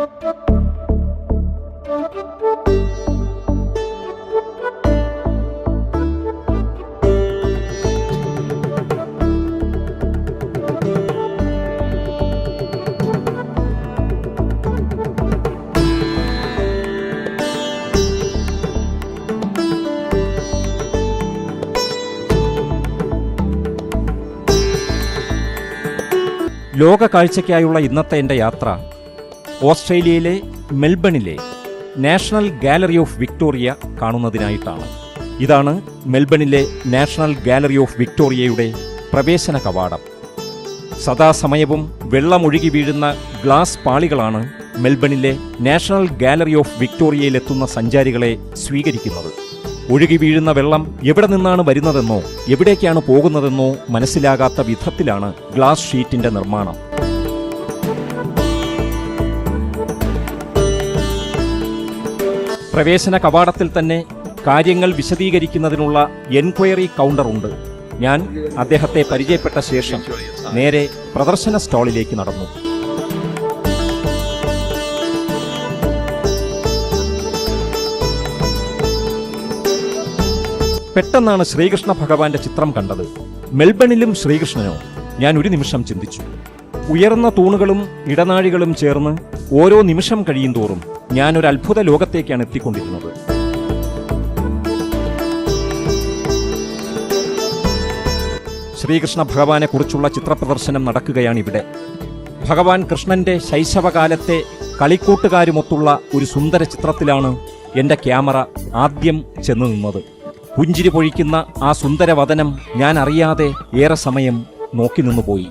ലോക കാഴ്ചയ്ക്കായുള്ള ഇന്നത്തെ എന്റെ യാത്ര. ഓസ്ട്രേലിയയിലെ മെൽബണിലെ നാഷണൽ ഗാലറി ഓഫ് വിക്ടോറിയ കാണുന്നതിനായിട്ടാണ്. ഇതാണ് മെൽബണിലെ നാഷണൽ ഗാലറി ഓഫ് വിക്ടോറിയയുടെ പ്രവേശന കവാടം. സദാസമയവും വെള്ളമൊഴുകി വീഴുന്ന ഗ്ലാസ് പാളികളാണ് മെൽബണിലെ നാഷണൽ ഗാലറി ഓഫ് വിക്ടോറിയയിലെത്തുന്ന സഞ്ചാരികളെ സ്വീകരിക്കുന്നത്. ഒഴുകി വീഴുന്ന വെള്ളം എവിടെ നിന്നാണ് വരുന്നതെന്നോ എവിടേക്കാണ് പോകുന്നതെന്നോ മനസ്സിലാകാത്ത വിധത്തിലാണ് ഗ്ലാസ് ഷീറ്റിന്റെ നിർമ്മാണം. പ്രവേശന കവാടത്തിൽ തന്നെ കാര്യങ്ങൾ വിശദീകരിക്കുന്നതിനുള്ള എൻക്വയറി കൗണ്ടറുണ്ട് ഞാൻ അദ്ദേഹത്തെ പരിചയപ്പെട്ട ശേഷം നേരെ പ്രദർശന സ്റ്റാളിലേക്ക് നടന്നു. പെട്ടെന്നാണ് ശ്രീകൃഷ്ണ ഭഗവാന്റെ ചിത്രം കണ്ടത്. മെൽബണിലും ശ്രീകൃഷ്ണനോ? ഞാൻ ഒരു നിമിഷം ചിന്തിച്ചു. ഉയർന്ന തൂണുകളും ഇടനാഴികളും ചേർന്ന് ഓരോ നിമിഷം കഴിയും തോറും ഞാനൊരു അത്ഭുത ലോകത്തേക്കാണ് എത്തിക്കൊണ്ടിരുന്നത്. ശ്രീകൃഷ്ണ ഭഗവാനെക്കുറിച്ചുള്ള ചിത്രപ്രദർശനം നടക്കുകയാണിവിടെ. ഭഗവാൻ കൃഷ്ണന്റെ ശൈശവകാലത്തെ കളിക്കൂട്ടുകാരുമൊത്തുള്ള ഒരു സുന്ദര ചിത്രത്തിലാണ് എന്റെ ക്യാമറ ആദ്യം ചെന്നു നിന്നത്. പുഞ്ചിരി പൊഴിക്കുന്ന ആ സുന്ദര സുന്ദരവദനം ഞാൻ അറിയാതെ ഏറെ സമയം നോക്കി നിന്നുപോയി.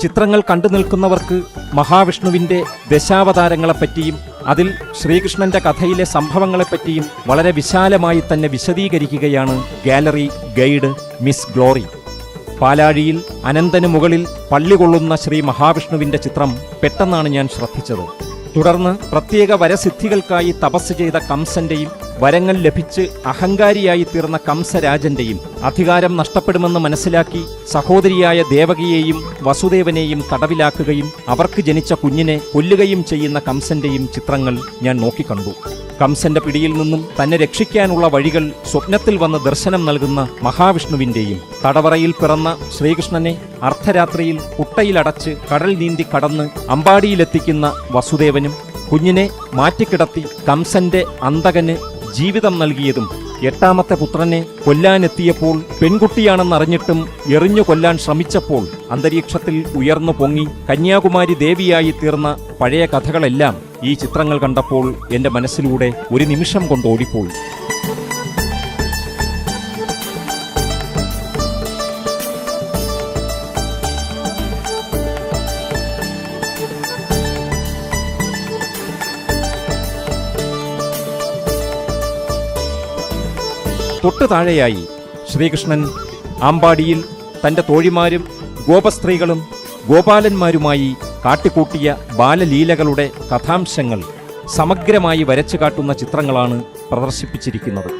ചിത്രങ്ങൾ കണ്ടു നിൽക്കുന്നവർക്ക് മഹാവിഷ്ണുവിന്റെ ദശാവതാരങ്ങളെപ്പറ്റിയും അതിൽ ശ്രീകൃഷ്ണന്റെ കഥയിലെ സംഭവങ്ങളെപ്പറ്റിയും വളരെ വിശാലമായി തന്നെ വിശദീകരിക്കുകയാണ് ഗാലറി ഗൈഡ് മിസ് ഗ്ലോറി. പാലാഴിയിൽ അനന്തന് മുകളിൽ പള്ളി കൊള്ളുന്ന ശ്രീ മഹാവിഷ്ണുവിന്റെ ചിത്രം പെട്ടെന്നാണ് ഞാൻ ശ്രദ്ധിച്ചത്. തുടർന്ന് പ്രത്യേക വരസിദ്ധികൾക്കായി തപസ് ചെയ്ത കംസന്റെയും വരങ്ങൾ ലഭിച്ച് അഹങ്കാരിയായി തീർന്ന കംസരാജന്റെയും അധികാരം നഷ്ടപ്പെടുമെന്ന് മനസ്സിലാക്കി സഹോദരിയായ ദേവകിയെയും വസുദേവനെയും തടവിലാക്കുകയും അവർക്ക് ജനിച്ച കുഞ്ഞിനെ കൊല്ലുകയും ചെയ്യുന്ന കംസന്റെയും ചിത്രങ്ങൾ ഞാൻ നോക്കിക്കണ്ടു. കംസന്റെ പിടിയിൽ നിന്നും തന്നെ രക്ഷിക്കാനുള്ള വഴികൾ സ്വപ്നത്തിൽ വന്ന് ദർശനം നൽകുന്ന മഹാവിഷ്ണുവിന്റെയും തടവറയിൽ പിറന്ന ശ്രീകൃഷ്ണനെ അർദ്ധരാത്രിയിൽ കുട്ടയിലടച്ച് കടൽ നീന്തി കടന്ന് അമ്പാടിയിലെത്തിക്കുന്ന വസുദേവനും കുഞ്ഞിനെ മാറ്റിക്കിടത്തി കംസന്റെ അന്തകന് ജീവിതം നൽകിയതും എട്ടാമത്തെ പുത്രനെ കൊല്ലാനെത്തിയപ്പോൾ പെൺകുട്ടിയാണെന്നറിഞ്ഞിട്ടും എറിഞ്ഞു കൊല്ലാൻ ശ്രമിച്ചപ്പോൾ അന്തരീക്ഷത്തിൽ ഉയർന്നു പൊങ്ങി കന്യാകുമാരി ദേവിയായി തീർന്ന പഴയ കഥകളെല്ലാം ഈ ചിത്രങ്ങൾ കണ്ടപ്പോൾ എന്റെ മനസ്സിലൂടെ ഒരു നിമിഷം കൊണ്ട് ഓടിപ്പോയി. തൊട്ടു താഴെയായി ശ്രീകൃഷ്ണൻ ആമ്പാടിയിൽ തന്റെ തോഴിമാരും ഗോപസ്ത്രീകളും ഗോപാലന്മാരുമായി കാട്ടിക്കൂട്ടിയ ബാലലീലകളുടെ കഥാംശങ്ങൾ സമഗ്രമായി വരച്ചു കാട്ടുന്ന ചിത്രങ്ങളാണ് പ്രദർശിപ്പിച്ചിരിക്കുന്നത്.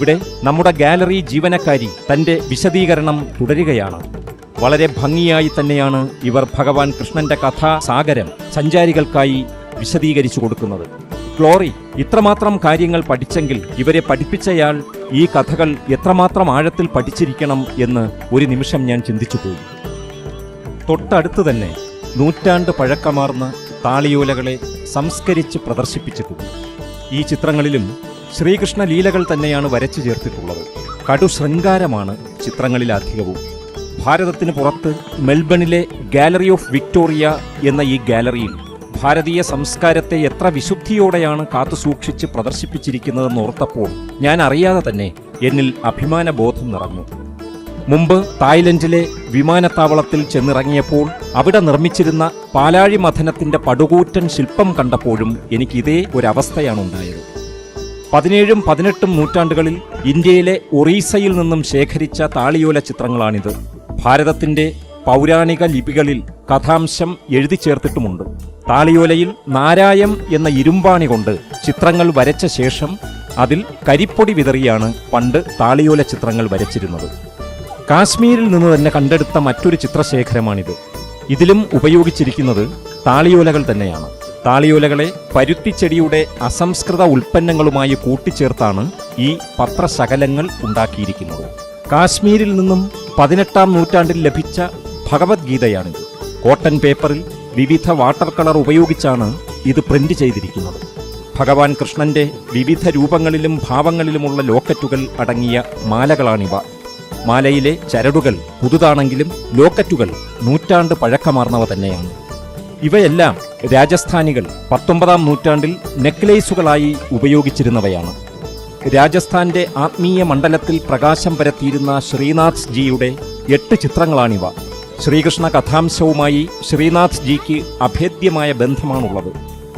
ഇവിടെ നമ്മുടെ ഗാലറി ജീവനക്കാരി തന്റെ വിശദീകരണം തുടരുകയാണ്. വളരെ ഭംഗിയായി തന്നെയാണ് ഇവർ ഭഗവാൻ കൃഷ്ണന്റെ കഥാസാഗരം സഞ്ചാരികൾക്കായി വിശദീകരിച്ചു കൊടുക്കുന്നത്. ക്ലോറി ഇത്രമാത്രം കാര്യങ്ങൾ പഠിച്ചെങ്കിൽ ഇവരെ പഠിപ്പിച്ചയാൾ ഈ കഥകൾ എത്രമാത്രം ആഴത്തിൽ പഠിച്ചിരിക്കണം എന്ന് ഒരു നിമിഷം ഞാൻ ചിന്തിച്ചു പോയി തൊട്ടടുത്ത് തന്നെ നൂറ്റാണ്ട് പഴക്കമാർന്ന താളിയോലകളെ സംസ്കരിച്ച് പ്രദർശിപ്പിച്ചിട്ടുണ്ട്. ഈ ചിത്രങ്ങളിലും ശ്രീകൃഷ്ണ ലീലകൾ തന്നെയാണ് വരച്ചു ചേർത്തിട്ടുള്ളത്. കടു ശൃംഗാരമാണ് ചിത്രങ്ങളിലധികവും. ഭാരതത്തിന് പുറത്ത് മെൽബണിലെ ഗാലറി ഓഫ് വിക്ടോറിയ എന്ന ഈ ഗാലറിയിൽ ഭാരതീയ സംസ്കാരത്തെ എത്ര വിശുദ്ധിയോടെയാണ് കാത്തുസൂക്ഷിച്ച് പ്രദർശിപ്പിച്ചിരിക്കുന്നതെന്ന് ഓർത്തപ്പോൾ ഞാൻ അറിയാതെ തന്നെ എന്നിൽ അഭിമാനബോധം നിറഞ്ഞു. മുമ്പ് തായ്ലൻഡിലെ വിമാനത്താവളത്തിൽ ചെന്നിറങ്ങിയപ്പോൾ അവിടെ നിർമ്മിച്ചിരുന്ന പാലാഴി മഥനത്തിന്റെ പടുകൂറ്റൻ ശില്പം കണ്ടപ്പോഴും എനിക്ക് ഇതേ ഒരവസ്ഥയാണ് ഉണ്ടായത്. പതിനേഴും പതിനെട്ടും നൂറ്റാണ്ടുകളിൽ ഇന്ത്യയിലെ ഒറീസയിൽ നിന്നും ശേഖരിച്ച താളിയോല ചിത്രങ്ങളാണിത്. ഭാരതത്തിന്റെ പൗരാണിക ലിപികളിൽ കഥാംശം എഴുതി ചേർത്തിട്ടുമുണ്ട്. താളിയോലയിൽ നാരായം എന്ന ഇരുമ്പാണി കൊണ്ട് ചിത്രങ്ങൾ വരച്ച ശേഷം അതിൽ കരിപ്പൊടി വിതറിയാണ് പണ്ട് താളിയോല ചിത്രങ്ങൾ വരച്ചിരുന്നത്. കാശ്മീരിൽ നിന്ന് തന്നെ കണ്ടെടുത്ത മറ്റൊരു ചിത്രശേഖരമാണിത്. ഇതിലും ഉപയോഗിച്ചിരിക്കുന്നത് താളിയോലകൾ തന്നെയാണ്. താളിയോലകളെ പരുത്തിച്ചെടിയുടെ അസംസ്കൃത ഉൽപ്പന്നങ്ങളുമായി കൂട്ടിച്ചേർത്താണ് ഈ പത്രശകലങ്ങൾ ഉണ്ടാക്കിയിരിക്കുന്നത്. കാശ്മീരിൽ നിന്നും പതിനെട്ടാം നൂറ്റാണ്ടിൽ ലഭിച്ച ഭഗവത്ഗീതയാണിത്. കോട്ടൺ പേപ്പറിൽ വിവിധ വാട്ടർ കളർ ഉപയോഗിച്ചാണ് ഇത് പ്രിന്റ് ചെയ്തിരിക്കുന്നത്. ഭഗവാൻ കൃഷ്ണന്റെ വിവിധ രൂപങ്ങളിലും ഭാവങ്ങളിലുമുള്ള ലോക്കറ്റുകൾ അടങ്ങിയ മാലകളാണിവ. മാലയിലെ ചരടുകൾ പുതുതാണെങ്കിലും ലോക്കറ്റുകൾ നൂറ്റാണ്ട് പഴക്കമാർന്നവ തന്നെയാണ്. ഇവയെല്ലാം രാജസ്ഥാനികൾ പത്തൊമ്പതാം നൂറ്റാണ്ടിൽ നെക്ലേസുകളായി ഉപയോഗിച്ചിരുന്നവയാണ്. രാജസ്ഥാന്റെ ആത്മീയ മണ്ഡലത്തിൽ പ്രകാശം പരത്തിയിരുന്ന ശ്രീനാഥ് ജിയുടെ എട്ട് ചിത്രങ്ങളാണിവ. ശ്രീകൃഷ്ണ കഥാംശവുമായി ശ്രീനാഥ് ജിക്ക് അഭേദ്യമായ ബന്ധമാണുള്ളത്.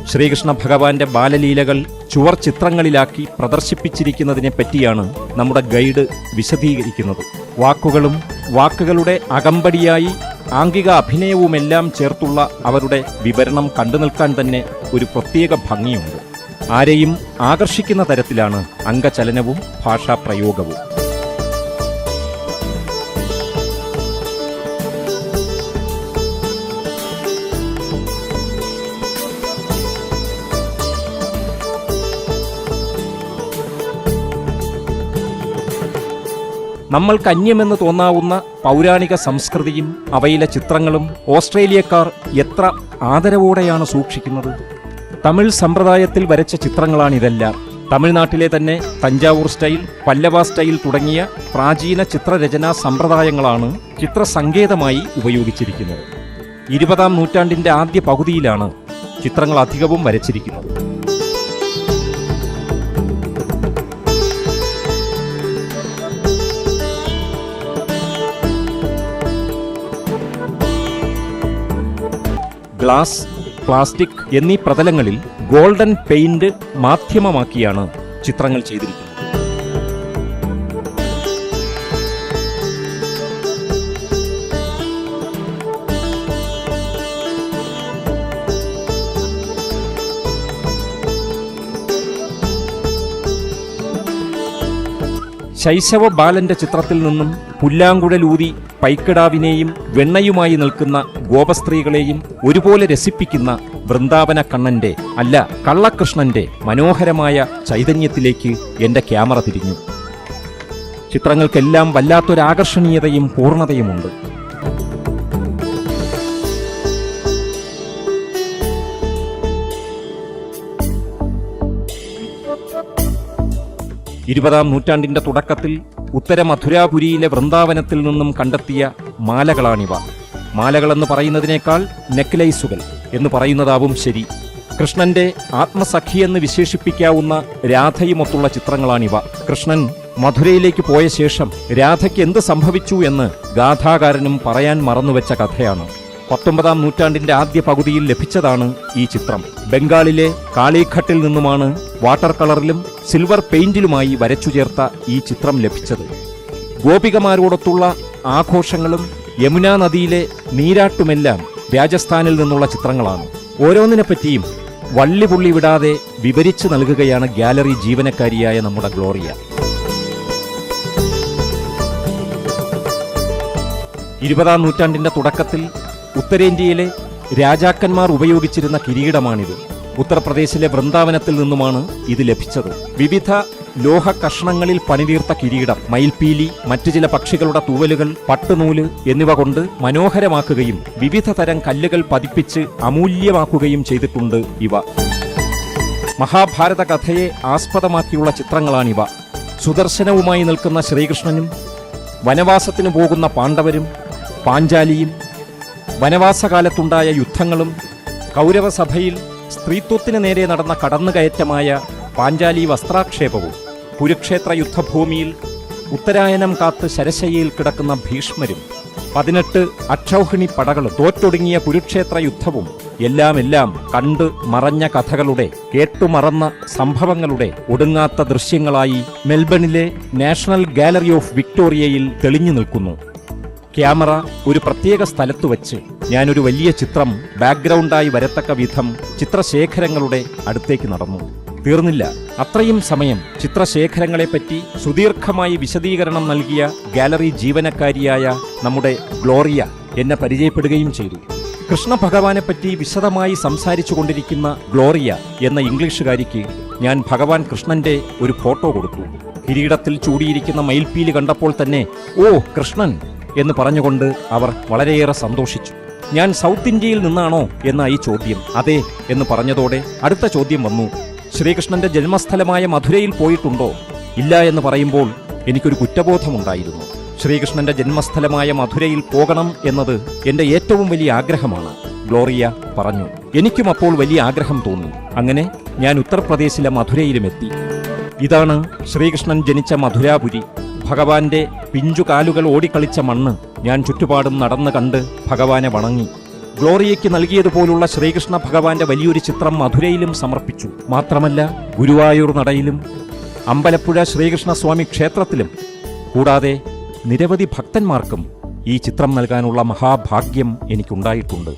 ശ്രീകൃഷ്ണ ഭഗവാന്റെ ബാലലീലകൾ ചുവർ ചിത്രങ്ങളിലാക്കി പ്രദർശിപ്പിച്ചിരിക്കുന്നതിനെ പറ്റിയാണ് നമ്മുടെ ഗൈഡ് വിശദീകരിക്കുന്നത്. വാക്കുകളും വാക്കുകളുടെ അകമ്പടിയായി ആംഗിക അഭിനയവുമെല്ലാം ചേർത്തുള്ള അവരുടെ വിവരണം കണ്ടു നിൽക്കാൻ തന്നെ ഒരു പ്രത്യേക ഭംഗിയുണ്ട്. ആരെയും ആകർഷിക്കുന്ന തരത്തിലാണ് അംഗചലനവും ഭാഷാപ്രയോഗവും. നമ്മൾക്ക് അന്യമെന്ന് തോന്നാവുന്ന പൗരാണിക സംസ്കൃതിയും അവയിലെ ചിത്രങ്ങളും ഓസ്ട്രേലിയക്കാർ എത്ര ആദരവോടെയാണ് സൂക്ഷിക്കുന്നത്? തമിഴ് സമ്പ്രദായത്തിൽ വരച്ച ചിത്രങ്ങളാണിതെല്ലാം. തമിഴ്നാട്ടിലെ തന്നെ തഞ്ചാവൂർ സ്റ്റൈൽ പല്ലവ സ്റ്റൈൽ തുടങ്ങിയ പ്രാചീന ചിത്രരചനാ സമ്പ്രദായങ്ങളാണ് ചിത്രസങ്കേതമായി ഉപയോഗിച്ചിരിക്കുന്നത്. ഇരുപതാം നൂറ്റാണ്ടിന്റെ ആദ്യ പകുതിയിലാണ് ചിത്രങ്ങൾ അധികവും വരച്ചിരിക്കുന്നത്. ഗ്ലാസ് പ്ലാസ്റ്റിക് എന്നീ പ്രതലങ്ങളിൽ ഗോൾഡൻ പെയിന്റ് മാധ്യമമാക്കിയാണ് ചിത്രങ്ങൾ ചെയ്തിരിക്കുന്നത്. ശൈശവ ബാലന്റെ ചിത്രത്തിൽ നിന്നും പുല്ലാങ്കുഴലൂതി പൈക്കിടാവിനെയും വെണ്ണയുമായി നിൽക്കുന്ന ഗോപസ്ത്രീകളെയും ഒരുപോലെ രസിപ്പിക്കുന്ന വൃന്ദാവന കണ്ണന്റെ അല്ല കള്ളകൃഷ്ണന്റെ മനോഹരമായ ചൈതന്യത്തിലേക്ക് എന്റെ ക്യാമറ തിരിഞ്ഞു. ചിത്രങ്ങൾക്കെല്ലാം വല്ലാത്തൊരാകർഷണീയതയും പൂർണതയുമുണ്ട്. ഇരുപതാം നൂറ്റാണ്ടിന്റെ തുടക്കത്തിൽ ഉത്തര മധുരാപുരിയിലെ വൃന്ദാവനത്തിൽ നിന്നും കണ്ടെത്തിയ മാലകളാണിവ. മാലകളെന്ന് പറയുന്നതിനേക്കാൾ നെക്ലൈസുകൾ എന്ന് പറയുന്നതാവും ശരി. കൃഷ്ണന്റെ ആത്മസഖിയെന്ന് വിശേഷിപ്പിക്കാവുന്ന രാധയുമൊത്തുള്ള ചിത്രങ്ങളാണിവ. കൃഷ്ണൻ മധുരയിലേക്ക് പോയ ശേഷം രാധയ്ക്ക് എന്ത് സംഭവിച്ചു എന്ന് ഗാഥാകാരനും പറയാൻ മറന്നുവെച്ച കഥയാണ്. പത്തൊമ്പതാം നൂറ്റാണ്ടിന്റെ ആദ്യ പകുതിയിൽ ലഭിച്ചതാണ് ഈ ചിത്രം. ബംഗാളിലെ കാളിഘട്ടിൽ നിന്നുമാണ് വാട്ടർ കളറിലും സിൽവർ പെയിന്റിലുമായി വരച്ചു ചേർത്ത ഈ ചിത്രം ലഭിച്ചത്. ഗോപികമാരോടൊത്തുള്ള ആഘോഷങ്ങളും യമുനാ നദിയിലെ നീരാട്ടുമെല്ലാം രാജസ്ഥാനിൽ നിന്നുള്ള ചിത്രങ്ങളാണ്. ഓരോന്നിനെപ്പറ്റിയും വള്ളിപുള്ളി വിടാതെ വിവരിച്ചു നൽകുകയാണ് ഗാലറി ജീവനക്കാരിയായ നമ്മുടെ ഗ്ലോറിയ. ഇരുപതാം നൂറ്റാണ്ടിന്റെ തുടക്കത്തിൽ ഉത്തരേന്ത്യയിലെ രാജാക്കന്മാർ ഉപയോഗിച്ചിരുന്ന കിരീടമാണിത്. ഉത്തർപ്രദേശിലെ വൃന്ദാവനത്തിൽ നിന്നുമാണ് ഇത് ലഭിച്ചത്. വിവിധ ലോഹ കഷ്ണങ്ങളിൽ പണിതീർത്ത കിരീടം മയിൽപീലി മറ്റു ചില പക്ഷികളുടെ തൂവലുകൾ പട്ടുനൂൽ എന്നിവ കൊണ്ട് മനോഹരമാക്കുകയും വിവിധ തരം കല്ലുകൾ പതിപ്പിച്ച് അമൂല്യമാക്കുകയും ചെയ്തിട്ടുണ്ട് ഇവ. മഹാഭാരത കഥയെ ആസ്പദമാക്കിയുള്ള ചിത്രങ്ങളാണിവ. സുദർശനവുമായി നിൽക്കുന്ന ശ്രീകൃഷ്ണനും വനവാസത്തിന് പോകുന്ന പാണ്ഡവരും പാഞ്ചാലിയും വനവാസകാലത്തുണ്ടായ യുദ്ധങ്ങളും കൗരവസഭയിൽ സ്ത്രീത്വത്തിന് നേരെ നടന്ന കടന്നുകയറ്റമായ പാഞ്ചാലി വസ്ത്രാക്ഷേപവും കുരുക്ഷേത്ര യുദ്ധഭൂമിയിൽ ഉത്തരായനം കാത്ത് ശരശയ്യയിൽ കിടക്കുന്ന ഭീഷ്മരും പതിനെട്ട് അക്ഷൗഹിണി പടകളും തോറ്റൊടുങ്ങിയ കുരുക്ഷേത്ര യുദ്ധവും എല്ലാം എല്ലാം കണ്ട് മറഞ്ഞ കഥകളുടെ കേട്ടുമറന്ന സംഭവങ്ങളുടെ ഒടുങ്ങാത്ത ദൃശ്യങ്ങളായി മെൽബണിലെ നാഷണൽ ഗാലറി ഓഫ് വിക്ടോറിയയിൽ തെളിഞ്ഞു നിൽക്കുന്നു. ക്യാമറ ഒരു പ്രത്യേക സ്ഥലത്ത് വച്ച് ഞാനൊരു വലിയ ചിത്രം ബാക്ക്ഗ്രൗണ്ടായി വരത്തക്ക വിധം ചിത്രശേഖരങ്ങളുടെ അടുത്തേക്ക് നടന്നു. തീർന്നില്ല. അത്രയും സമയം ചിത്രശേഖരങ്ങളെപ്പറ്റി സുദീർഘമായി വിശദീകരണം നൽകിയ ഗാലറി ജീവനക്കാരിയായ നമ്മുടെ ഗ്ലോറിയ എന്നെ പരിചയപ്പെടുകയും ചെയ്തു. കൃഷ്ണ ഭഗവാനെപ്പറ്റി വിശദമായി സംസാരിച്ചു കൊണ്ടിരിക്കുന്ന ഗ്ലോറിയ എന്ന ഇംഗ്ലീഷുകാരിക്ക് ഞാൻ ഭഗവാൻ കൃഷ്ണന്റെ ഒരു ഫോട്ടോ കൊടുത്തു. കിരീടത്തിൽ ചൂടിയിരിക്കുന്ന മയിൽപ്പീലി കണ്ടപ്പോൾ തന്നെ ഓ കൃഷ്ണൻ എന്ന് പറഞ്ഞുകൊണ്ട് അവർ വളരെയേറെ സന്തോഷിച്ചു. ഞാൻ സൗത്ത് ഇന്ത്യയിൽ നിന്നാണോ എന്ന ഈ ചോദ്യം. അതെ എന്ന് പറഞ്ഞതോടെ അടുത്ത ചോദ്യം വന്നു. ശ്രീകൃഷ്ണന്റെ ജന്മസ്ഥലമായ മധുരയിൽ പോയിട്ടുണ്ടോ? ഇല്ല എന്ന് പറയുമ്പോൾ എനിക്കൊരു കുറ്റബോധമുണ്ടായിരുന്നു. ശ്രീകൃഷ്ണന്റെ ജന്മസ്ഥലമായ മധുരയിൽ പോകണം എന്നത് എന്റെ ഏറ്റവും വലിയ ആഗ്രഹമാണ് ഗ്ലോറിയ പറഞ്ഞു. എനിക്കും അപ്പോൾ വലിയ ആഗ്രഹം തോന്നി. അങ്ങനെ ഞാൻ ഉത്തർപ്രദേശിലെ മധുരയിലുമെത്തി. ഇതാണ് ശ്രീകൃഷ്ണൻ ജനിച്ച മധുരാപുരി. ഭഗവാന്റെ പിഞ്ചുകാലുകൾ ഓടിക്കളിച്ച മണ്ണ് ഞാൻ ചുറ്റുപാടും നടന്നു കണ്ട് ഭഗവാനെ വണങ്ങി. ഗ്ലോറിയയ്ക്ക് നൽകിയതുപോലുള്ള ശ്രീകൃഷ്ണ ഭഗവാന്റെ വലിയൊരു ചിത്രം മധുരയിലും സമർപ്പിച്ചു. മാത്രമല്ല ഗുരുവായൂർ നടയിലും അമ്പലപ്പുഴ ശ്രീകൃഷ്ണസ്വാമി ക്ഷേത്രത്തിലും. കൂടാതെ നിരവധി ഭക്തന്മാർക്കും ഈ ചിത്രം നൽകാനുള്ള മഹാഭാഗ്യം എനിക്കുണ്ടായിട്ടുണ്ട്.